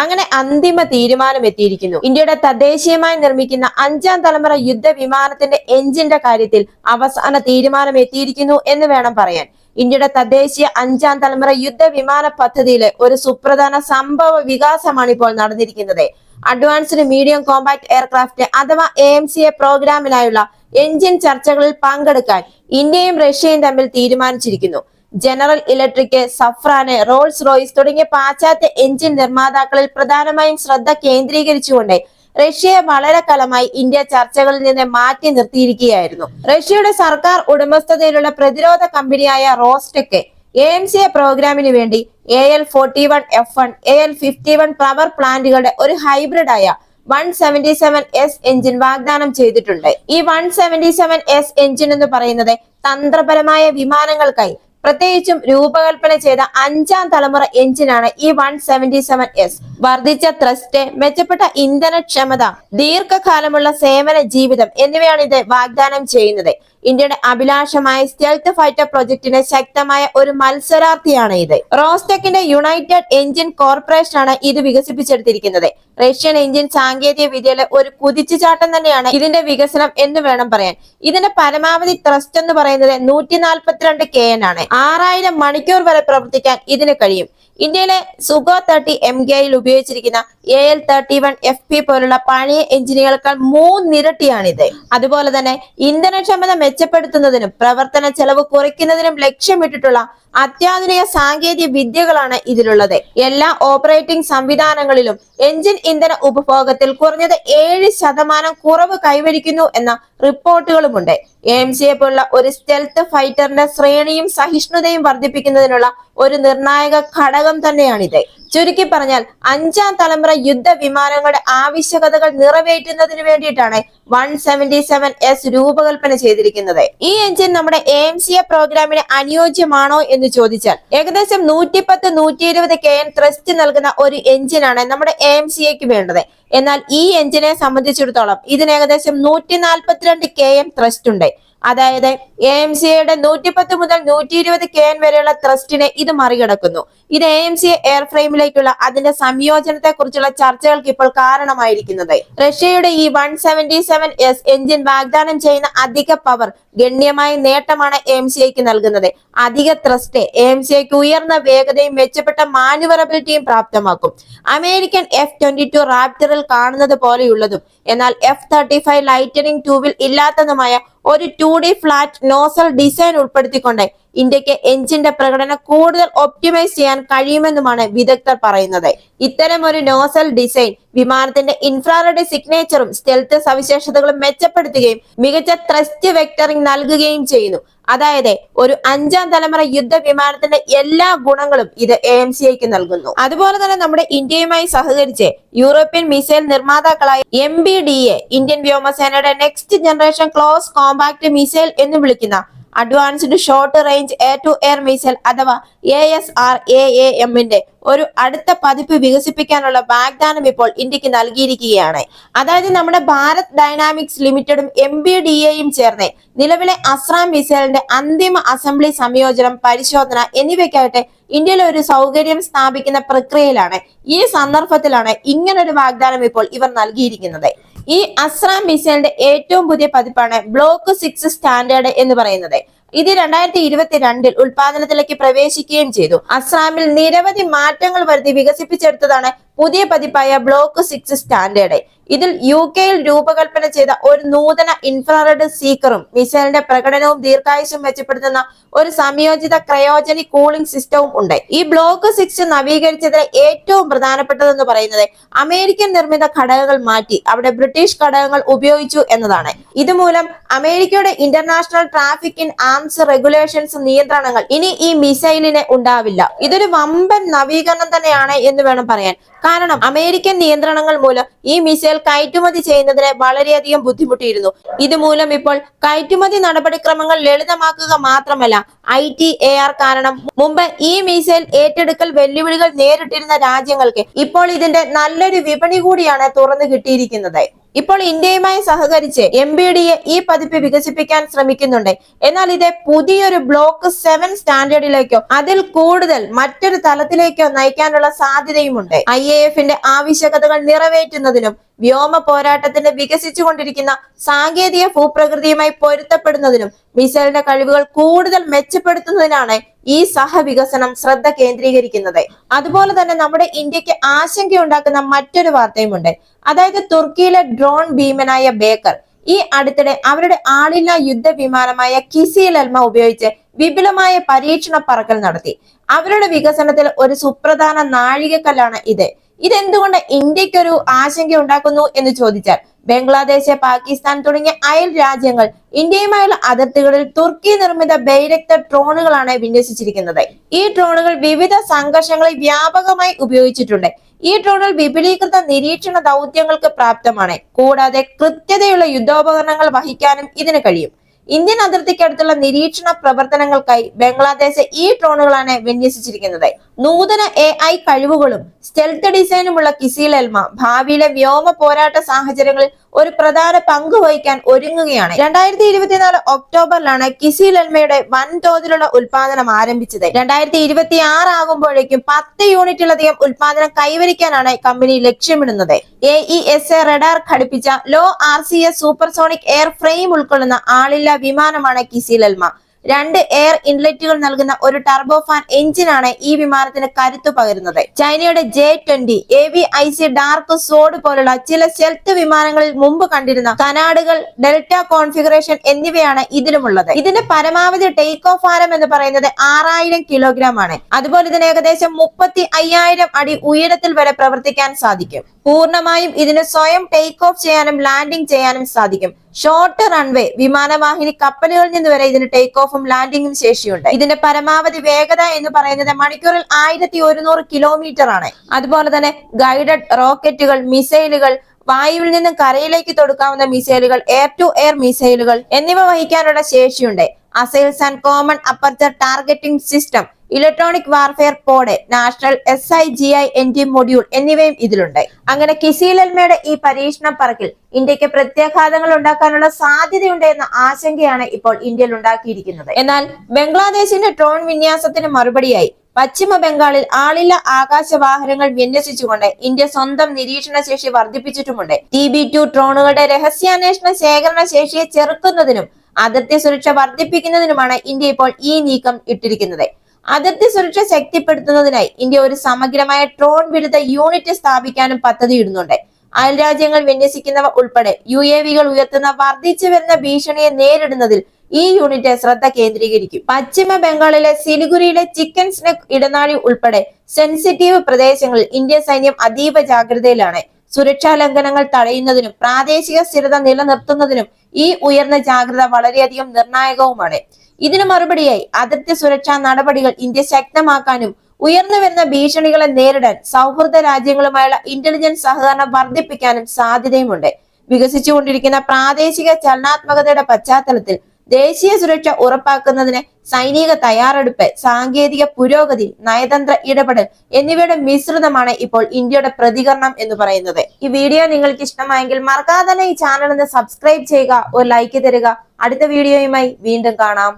അങ്ങനെ അന്തിമ തീരുമാനം എത്തിയിരിക്കുന്നു ഇന്ത്യയുടെ തദ്ദേശീയമായി നിർമ്മിക്കുന്ന അഞ്ചാം തലമുറ യുദ്ധ വിമാനത്തിന്റെ എഞ്ചിന്റെ കാര്യത്തിൽ അവസാന തീരുമാനം എത്തിയിരിക്കുന്നു എന്ന് വേണം പറയാൻ. ഇന്ത്യയുടെ തദ്ദേശീയ അഞ്ചാം തലമുറ യുദ്ധ വിമാന പദ്ധതിയിലെ ഒരു സുപ്രധാന സംഭവ വികാസമാണ് ഇപ്പോൾ നടന്നിരിക്കുന്നത്. അഡ്വാൻസ്ഡ് മീഡിയം കോമ്പാക്ട് എയർക്രാഫ്റ്റ് അഥവാ എ എം സി എ പ്രോഗ്രാമിനായുള്ള എഞ്ചിൻ ചർച്ചകളിൽ പങ്കെടുക്കാൻ ഇന്ത്യയും റഷ്യയും തമ്മിൽ തീരുമാനിച്ചിരിക്കുന്നു. General Electric Safran Rolls Royce തുടങ്ങിയ പാശ്ചാത്യ എഞ്ചിൻ നിർമ്മാതാക്കളിൽ പ്രധാനമായും ശ്രദ്ധ കേന്ദ്രീകരിച്ചുകൊണ്ട് റഷ്യയെ വളരെ കാലമായി ഇന്ത്യ ചർച്ചകളിൽ നിന്ന് മാറ്റി നിർത്തിയിരിക്കുകയായിരുന്നു. റഷ്യയുടെ സർക്കാർ ഉടമസ്ഥതയിലുള്ള പ്രതിരോധ കമ്പനിയായ Rostec A M C A പ്രോഗ്രാമിന് വേണ്ടി A L forty one F one A L fifty one power പ്ലാന്റുകളുടെ ഒരു ഹൈബ്രിഡായ one seventy seven S engine വാഗ്ദാനം ചെയ്തിട്ടുണ്ട്. ഈ one seventy seven S engine എന്ന് പറയുന്നത് തന്ത്രപരമായ വിമാനങ്ങൾക്കായി പ്രത്യേകിച്ചും രൂപകൽപ്പന ചെയ്ത അഞ്ചാം തലമുറ എഞ്ചിനാണ് ഈ വൺ സെവന്റി സെവൻ എസ്. വർദ്ധിച്ച ത്രസ്റ്റ് മെച്ചപ്പെട്ട ഇന്ധനക്ഷമത ദീർഘകാലമുള്ള സേവന ജീവിതം എന്നിവയാണ് ഇത് വാഗ്ദാനം ചെയ്യുന്നത്. ഇന്ത്യയുടെ അഭിലാഷമായ സ്റ്റെൽത്ത് ഫൈറ്റർ പ്രൊജക്ടിന് ശക്തമായ ഒരു മത്സരാർത്ഥിയാണ് ഇത്. റോസ്റ്റെക്കിന്റെ യുണൈറ്റഡ് എഞ്ചിൻ കോർപ്പറേഷനാണ് ഇത് വികസിപ്പിച്ചെടുത്തിരിക്കുന്നത്. റഷ്യൻ എഞ്ചിൻ സാങ്കേതിക വിദ്യയിലെ ഒരു കുതിച്ചുചാട്ടം തന്നെയാണ് ഇതിന്റെ വികസനം എന്ന് വേണം പറയാൻ. ഇതിന്റെ പരമാവധി ത്രസ്റ്റ് എന്ന് പറയുന്നത് നൂറ്റി നാൽപ്പത്തിരണ്ട് കെ എൻ ആണ്. ആറായിരം മണിക്കൂർ വരെ പ്രവർത്തിക്കാൻ ഇതിന് കഴിയും. ഇന്ത്യയിലെ സുഗോ തേർട്ടി എം കെയിൽ ഉപയോഗിച്ചിരിക്കുന്ന A L thirty one F P പോലുള്ള പഴയ എഞ്ചിനുകളേക്കാൾ മൂന്നിരട്ടിയാണിത്. അതുപോലെ തന്നെ ഇന്ധനക്ഷമത മെച്ചപ്പെടുത്തുന്നതിനും പ്രവർത്തന ചെലവ് കുറയ്ക്കുന്നതിനും ലക്ഷ്യമിട്ടിട്ടുള്ള അത്യാധുനിക സാങ്കേതിക വിദ്യകളാണ് ഇതിലുള്ളത്. എല്ലാ ഓപ്പറേറ്റിംഗ് സംവിധാനങ്ങളിലും എഞ്ചിൻ ഇന്ധന ഉപഭോഗത്തിൽ കുറഞ്ഞത് ഏഴ് ശതമാനം കുറവ് കൈവരിക്കുന്നു എന്ന റിപ്പോർട്ടുകളുമുണ്ട്. എം സിയെ പോലുള്ള ഒരു സ്റ്റെൽത്ത് ഫൈറ്ററിന്റെ ശ്രേണിയും സഹിഷ്ണുതയും വർദ്ധിപ്പിക്കുന്നതിനുള്ള ഒരു നിർണായക ഘടകം തന്നെയാണിത്. ചുരുക്കി പറഞ്ഞാൽ അഞ്ചാം തലമുറ യുദ്ധ വിമാനങ്ങളുടെ ആവശ്യകതകൾ നിറവേറ്റുന്നതിന് വേണ്ടിയിട്ടാണ് വൺ സെവന്റി സെവൻ എസ് രൂപകൽപ്പന ചെയ്തിരിക്കുന്നത്. ഈ എഞ്ചിൻ നമ്മുടെ എ സി എ പ്രോഗ്രാമിന് അനുയോജ്യമാണോ എന്ന് ചോദിച്ചാൽ ഏകദേശം നൂറ്റിപ്പത്ത് നൂറ്റി ഇരുപത് കെ എൻ ത്രസ്റ്റ് നൽകുന്ന ഒരു എഞ്ചിനാണ് നമ്മുടെ എം സി എക്ക് വേണ്ടത്. എന്നാൽ ഈ എഞ്ചിനെ സംബന്ധിച്ചിടത്തോളം ഇതിന് ഏകദേശം നൂറ്റി നാൽപ്പത്തിരണ്ട് കെ എം ത്രസ്റ്റ് ഉണ്ട്. അതായത് എ എം സിയുടെ നൂറ്റിപ്പത്ത് മുതൽ നൂറ്റി ഇരുപത് കെ എൻ വരെയുള്ള ത്രസ്റ്റിനെ ഇത് മറികടക്കുന്നു. ഇത് എ എം സി എയർ ഫ്രെയിമിലേക്കുള്ള അതിന്റെ സംയോജനത്തെ കുറിച്ചുള്ള ചർച്ചകൾക്ക് ഇപ്പോൾ കാരണമായിരിക്കുന്നത്. റഷ്യയുടെ ഈ one seventy seven S engine വാഗ്ദാനം ചെയ്യുന്ന അധിക പവർ ഗണ്യമായ നേട്ടമാണ് എം സി നൽകുന്നത്. അധിക ത്രസ്റ്റ് എം സി ഉയർന്ന വേഗതയും മെച്ചപ്പെട്ട മാനുവറബിലിറ്റിയും പ്രാപ്തമാക്കും. അമേരിക്കൻ എഫ് ട്വന്റി ടു റാപ്റ്ററിൽ കാണുന്നത് പോലെയുള്ളതും എന്നാൽ എഫ് തേർട്ടി ഫൈവ് ലൈറ്റനിങ് ടൂവിൽ ഇല്ലാത്തതുമായ ഒരു two D flat nozzle design ഉൾപ്പെടുത്തിക്കൊണ്ട് ഇന്ത്യയ്ക്ക് എഞ്ചിന്റെ പ്രകടനം കൂടുതൽ ഒപ്റ്റിമൈസ് ചെയ്യാൻ കഴിയുമെന്നുമാണ് വിദഗ്ധർ പറയുന്നത്. ഇത്തരം ഒരു നോസൽ ഡിസൈൻ വിമാനത്തിന്റെ ഇൻഫ്രാറെഡ് സിഗ്നേച്ചറും സ്റ്റെൽത്ത് സവിശേഷതകളും മെച്ചപ്പെടുത്തുകയും മികച്ച ത്രസ്റ്റ് വെക്ടറിംഗ് നൽകുകയും ചെയ്യുന്നു. അതായത് ഒരു അഞ്ചാം തലമുറ യുദ്ധ വിമാനത്തിന്റെ എല്ലാ ഗുണങ്ങളും ഇത് എ എം സിഐക്ക് നൽകുന്നു. അതുപോലെ തന്നെ നമ്മുടെ ഇന്ത്യയുമായി സഹകരിച്ച് European missile നിർമ്മാതാക്കളായ M B D A Indian വ്യോമസേനയുടെ next generation close compact missile എന്ന് വിളിക്കുന്ന advanced short range air to air missile അഥവാ A S R A A എമ്മിന്റെ ഒരു അടുത്ത പതിപ്പ് വികസിപ്പിക്കാനുള്ള വാഗ്ദാനം ഇപ്പോൾ ഇന്ത്യയ്ക്ക് നൽകിയിരിക്കുകയാണ്. അതായത് നമ്മുടെ ഭാരത് ഡൈനാമിക്സ് ലിമിറ്റഡും എം ബി ഡി എയും ചേർന്ന് നിലവിലെ അസ്രാം മിസൈലിന്റെ അന്തിമ അസംബ്ലി സംയോജനം പരിശോധന എന്നിവയ്ക്കായിട്ട് ഇന്ത്യയിൽ ഒരു സൗകര്യം സ്ഥാപിക്കുന്ന പ്രക്രിയയിലാണ് ഈ സന്ദർഭത്തിലാണ് ഇങ്ങനൊരു വാഗ്ദാനം ഇപ്പോൾ ഇവർ നൽകിയിരിക്കുന്നത്. ഈ അസ്രാം മിസൈലിന്റെ ഏറ്റവും പുതിയ പതിപ്പാണ് ബ്ലോക്ക് സിക്സ് സ്റ്റാൻഡേർഡ് എന്ന് പറയുന്നത്. ഇത് രണ്ടായിരത്തി ഇരുപത്തിരണ്ടിൽ ഉൽപാദനത്തിലേക്ക് പ്രവേശിക്കുകയും ചെയ്തു. അസ്രാമിൽ നിരവധി മാറ്റങ്ങൾ വരുത്തി വികസിപ്പിച്ചെടുത്തതാണ് പുതിയ പതിപ്പായ ബ്ലോക്ക് സിക്സ് സ്റ്റാൻഡേർഡ് ഇതിൽ യു കെയിൽ രൂപകൽപ്പന ചെയ്ത ഒരു നൂതന ഇൻഫ്രാറെഡ് സീക്കറും മിസൈലിന്റെ പ്രകടനവും ദീർഘായുസും മെച്ചപ്പെടുത്തുന്ന ഒരു സംയോജിത ക്രയോജനിക് കൂളിംഗ് സിസ്റ്റവും ഉണ്ട്. ഈ ബ്ലോക്ക് സിക്സ് നവീകരിച്ചതിലെ ഏറ്റവും പ്രധാനപ്പെട്ടതെന്ന് പറയുന്നത് അമേരിക്കൻ നിർമ്മിത ഘടകങ്ങൾ മാറ്റി അവിടെ ബ്രിട്ടീഷ് ഘടകങ്ങൾ ഉപയോഗിച്ചു എന്നതാണ്. ഇതുമൂലം അമേരിക്കയുടെ International Traffic in Arms Regulations നിയന്ത്രണങ്ങൾ ഇനി ഈ മിസൈലിന് ഉണ്ടാവില്ല. ഇതൊരു വമ്പൻ നവീകരണം തന്നെയാണ് എന്ന് വേണം പറയാൻ. കാരണം അമേരിക്കൻ നിയന്ത്രണങ്ങൾ മൂലം ഈ മിസൈൽ കയറ്റുമതി ചെയ്യുന്നതിന് വളരെയധികം ബുദ്ധിമുട്ടിയിരുന്നു. ഇതുമൂലം ഇപ്പോൾ കയറ്റുമതി നടപടിക്രമങ്ങൾ ലളിതമാക്കുക മാത്രമല്ല ഐ ടി എ ആർ കാരണം മുമ്പ് ഈ മിസൈൽ ഏറ്റെടുക്കൽ വെല്ലുവിളികൾ നേരിട്ടിരുന്ന രാജ്യങ്ങൾക്ക് ഇപ്പോൾ ഇതിന്റെ നല്ലൊരു വിപണി കൂടിയാണ് തുറന്നു കിട്ടിയിരിക്കുന്നത്. ഇപ്പോൾ ഇന്ത്യയുമായി സഹകരിച്ച് എം ബി ഡിയെ ഈ പതിപ്പ് വികസിപ്പിക്കാൻ ശ്രമിക്കുന്നുണ്ട്. എന്നാൽ ഇത് പുതിയൊരു ബ്ലോക്ക് സെവൻ സ്റ്റാൻഡേർഡിലേക്കോ അതിൽ കൂടുതൽ മറ്റൊരു തലത്തിലേക്കോ നയിക്കാനുള്ള സാധ്യതയുമുണ്ട്. ഐ എ എഫിന്റെ ആവശ്യകതകൾ നിറവേറ്റുന്നതിനും വ്യോമ പോരാട്ടത്തിന്റെ വികസിച്ചുകൊണ്ടിരിക്കുന്ന സാങ്കേതിക ഭൂപ്രകൃതിയുമായി പൊരുത്തപ്പെടുന്നതിനും മിസൈലിന്റെ കഴിവുകൾ കൂടുതൽ മെച്ചപ്പെടുത്തുന്നതിനാണ് ഈ സഹവികസനം ശ്രദ്ധ കേന്ദ്രീകരിക്കുന്നത്. അതുപോലെ തന്നെ നമ്മുടെ ഇന്ത്യയ്ക്ക് ആശങ്കയുണ്ടാക്കുന്ന മറ്റൊരു വാർത്തയുമുണ്ട്. അതായത് തുർക്കിയിലെ ഡ്രോൺ ഭീമനായ ബേക്കർ ഈ അടുത്തിടെ അവരുടെ ആളില്ലാ യുദ്ധ വിമാനമായ കിസിൽ എൽമ ഉപയോഗിച്ച് വിപുലമായ പരീക്ഷണ പറക്കൽ നടത്തി. അവരുടെ വികസനത്തിൽ ഒരു സുപ്രധാന നാഴികക്കല്ലാണ് ഇത്. ഇതെന്തുകൊണ്ട് ഇന്ത്യക്കൊരു ആശങ്ക ഉണ്ടാക്കുന്നു എന്ന് ചോദിച്ചാൽ ബംഗ്ലാദേശ് പാകിസ്ഥാൻ തുടങ്ങിയ അയൽ രാജ്യങ്ങൾ ഇന്ത്യയുമായുള്ള അതിർത്തികളിൽ തുർക്കി നിർമ്മിത ബൈരക്ത ഡ്രോണുകളാണ് വിന്യസിച്ചിരിക്കുന്നത്. ഈ ഡ്രോണുകൾ വിവിധ സംഘർഷങ്ങളിൽ വ്യാപകമായി ഉപയോഗിച്ചിട്ടുണ്ട്. ഈ ഡ്രോണുകൾ വിപുലീകൃത നിരീക്ഷണ ദൗത്യങ്ങൾക്ക് പ്രാപ്തമാണ്. കൂടാതെ കൃത്യതയുള്ള യുദ്ധോപകരണങ്ങൾ വഹിക്കാനും ഇതിന് കഴിയും. ഇന്ത്യൻ അതിർത്തിക്കടുത്തുള്ള നിരീക്ഷണ പ്രവർത്തനങ്ങൾക്കായി ബംഗ്ലാദേശ് ഈ ഡ്രോണുകളാണ് വിന്യസിച്ചിരിക്കുന്നത്. നൂതന എ ഐ കഴിവുകളും സ്റ്റെൽത്ത് ഡിസൈനുമുള്ള കിസിൽ എൽമ ഭാവിയിലെ വ്യോമ പോരാട്ട സാഹചര്യങ്ങളിൽ ഒരു പ്രധാന പങ്ക് വഹിക്കാൻ ഒരുങ്ങുകയാണ്. രണ്ടായിരത്തി ഇരുപത്തിനാല് ഒക്ടോബറിലാണ് കിസി ലൽമയുടെ വൻതോതിലുള്ള ഉൽപാദനം ആരംഭിച്ചത്. രണ്ടായിരത്തി ഇരുപത്തി ആറ് ആകുമ്പോഴേക്കും പത്ത് യൂണിറ്റിലധികം ഉൽപാദനം കൈവരിക്കാനാണ് കമ്പനി ലക്ഷ്യമിടുന്നത്. A E S A radar ഘടിപ്പിച്ച low R C S supersonic airframe ഉൾക്കൊള്ളുന്ന ആളില്ല വിമാനമാണ് കിസി എൽമ. രണ്ട് എയർ ഇൻലെറ്റുകൾ നൽകുന്ന ഒരു ടർബോഫാൻ എഞ്ചിനാണ് ഈ വിമാനത്തിന് കരുത്തു പകരുന്നത്. ചൈനയുടെ J twenty A V I C dark sword പോലുള്ള ചില സെൽത്ത് വിമാനങ്ങളിൽ മുമ്പ് കണ്ടിരുന്ന കനാഡുകൾ ഡെൽറ്റ കോൺഫിഗറേഷൻ എന്നിവയാണ് ഇതിലുമുള്ളത്. ഇതിന്റെ പരമാവധി ടേക്ക് ഓഫ് ഭാരം എന്ന് പറയുന്നത് ആറായിരം കിലോഗ്രാം ആണ് അതുപോലെ ഇതിന് ഏകദേശം മുപ്പത്തി അയ്യായിരം അടി ഉയരത്തിൽ വരെ പ്രവർത്തിക്കാൻ സാധിക്കും. പൂർണമായും ഇതിന് സ്വയം ടേക്ക് ഓഫ് ചെയ്യാനും ലാൻഡിംഗ് ചെയ്യാനും സാധിക്കും. ഷോർട്ട് റൺവേ വിമാനവാഹിനി കപ്പലുകളിൽ നിന്ന് വരെ ഇതിന് ടേക്ക് ഓഫും ലാൻഡിംഗും ശേഷിയുണ്ട്. ഇതിന്റെ പരമാവധി വേഗത എന്ന് പറയുന്നത് മണിക്കൂറിൽ ആയിരത്തി ഒരുന്നൂറ് കിലോമീറ്റർ ആണ്. അതുപോലെ തന്നെ ഗൈഡഡ് റോക്കറ്റുകൾ മിസൈലുകൾ വായുവിൽ നിന്നും കരയിലേക്ക് തൊടുക്കാവുന്ന മിസൈലുകൾ എയർ ടു എയർ മിസൈലുകൾ എന്നിവ വഹിക്കാനുള്ള ശേഷിയുണ്ട്. Aselsan common aperture targeting system electronic warfare pod national S I G I N T module എന്നിവയും ഇതിലുണ്ട്. അങ്ങനെ കിസിലൽമയുടെ ഈ പരീക്ഷണ പറക്കിൽ ഇന്ത്യയ്ക്ക് പ്രത്യാഘാതങ്ങൾ ഉണ്ടാക്കാനുള്ള സാധ്യതയുണ്ട് എന്ന ആശങ്കയാണ് ഇപ്പോൾ ഇന്ത്യയിൽ ഉണ്ടാക്കിയിരിക്കുന്നത്. എന്നാൽ ബംഗ്ലാദേശിന്റെ ഡ്രോൺ വിന്യാസത്തിന് മറുപടിയായി പശ്ചിമ ബംഗാളിൽ ആളില്ല ആകാശ വാഹനങ്ങൾ വിന്യസിച്ചുകൊണ്ട് ഇന്ത്യ സ്വന്തം നിരീക്ഷണ ശേഷി വർദ്ധിപ്പിച്ചിട്ടുമുണ്ട്. ടി ബി ടു ഡ്രോണുകളുടെ രഹസ്യാന്വേഷണ ശേഖരണ ശേഷിയെ ചെറുക്കുന്നതിനും അതിർത്തി സുരക്ഷ വർദ്ധിപ്പിക്കുന്നതിനുമാണ് ഇന്ത്യ ഇപ്പോൾ ഈ നീക്കം ഇട്ടിരിക്കുന്നത്. അതിർത്തി സുരക്ഷ ശക്തിപ്പെടുത്തുന്നതിനായി ഇന്ത്യ ഒരു സമഗ്രമായ ഡ്രോൺ വിരുദ്ധ യൂണിറ്റ് സ്ഥാപിക്കാനും പദ്ധതിയിടുന്നുണ്ട്. അയൽരാജ്യങ്ങൾ വിന്യസിക്കുന്നവ ഉൾപ്പെടെ യു എ വികൾ ഉയർത്തുന്ന വർദ്ധിച്ചു വരുന്ന ഭീഷണിയെ നേരിടുന്നതിൽ ഈ യൂണിറ്റ് ശ്രദ്ധ കേന്ദ്രീകരിക്കും. പശ്ചിമ ബംഗാളിലെ സിലിഗുരിയിലെ ചിക്കൻ സ്നെക് ഇടനാഴി ഉൾപ്പെടെ സെൻസിറ്റീവ് പ്രദേശങ്ങളിൽ ഇന്ത്യൻ സൈന്യം അതീവ ജാഗ്രതയിലാണ്. സുരക്ഷാ ലംഘനങ്ങൾ തടയുന്നതിനും പ്രാദേശിക സ്ഥിരത നിലനിർത്തുന്നതിനും ഈ ഉയർന്ന ജാഗ്രത വളരെയധികം നിർണായകവുമാണ്. ഇതിനു മറുപടിയായി അതിർത്തി സുരക്ഷാ നടപടികൾ ഇന്ത്യ ശക്തമാക്കാനും ഉയർന്നു വരുന്ന ഭീഷണികളെ നേരിടാൻ സൗഹൃദ രാജ്യങ്ങളുമായുള്ള ഇന്റലിജൻസ് സഹകരണം വർദ്ധിപ്പിക്കാനും സാധ്യതയുമുണ്ട്. വികസിച്ചുകൊണ്ടിരിക്കുന്ന പ്രാദേശിക ചലനാത്മകതയുടെ പശ്ചാത്തലത്തിൽ ദേശീയ സുരക്ഷ ഉറപ്പാക്കുന്നതിന് സൈനിക തയ്യാറെടുപ്പ് സാങ്കേതിക പുരോഗതി നയതന്ത്ര ഇടപെടൽ എന്നിവയുടെ മിശ്രിതമാണ് ഇപ്പോൾ ഇന്ത്യയുടെ പ്രതികരണം എന്ന് പറയുന്നത്. ഈ വീഡിയോ നിങ്ങൾക്ക് ഇഷ്ടമായെങ്കിൽ മറക്കാതെ തന്നെ ഈ ചാനൽ ഒന്ന് സബ്സ്ക്രൈബ് ചെയ്യുക ഒരു ലൈക്ക് തരിക. അടുത്ത വീഡിയോയുമായി വീണ്ടും കാണാം.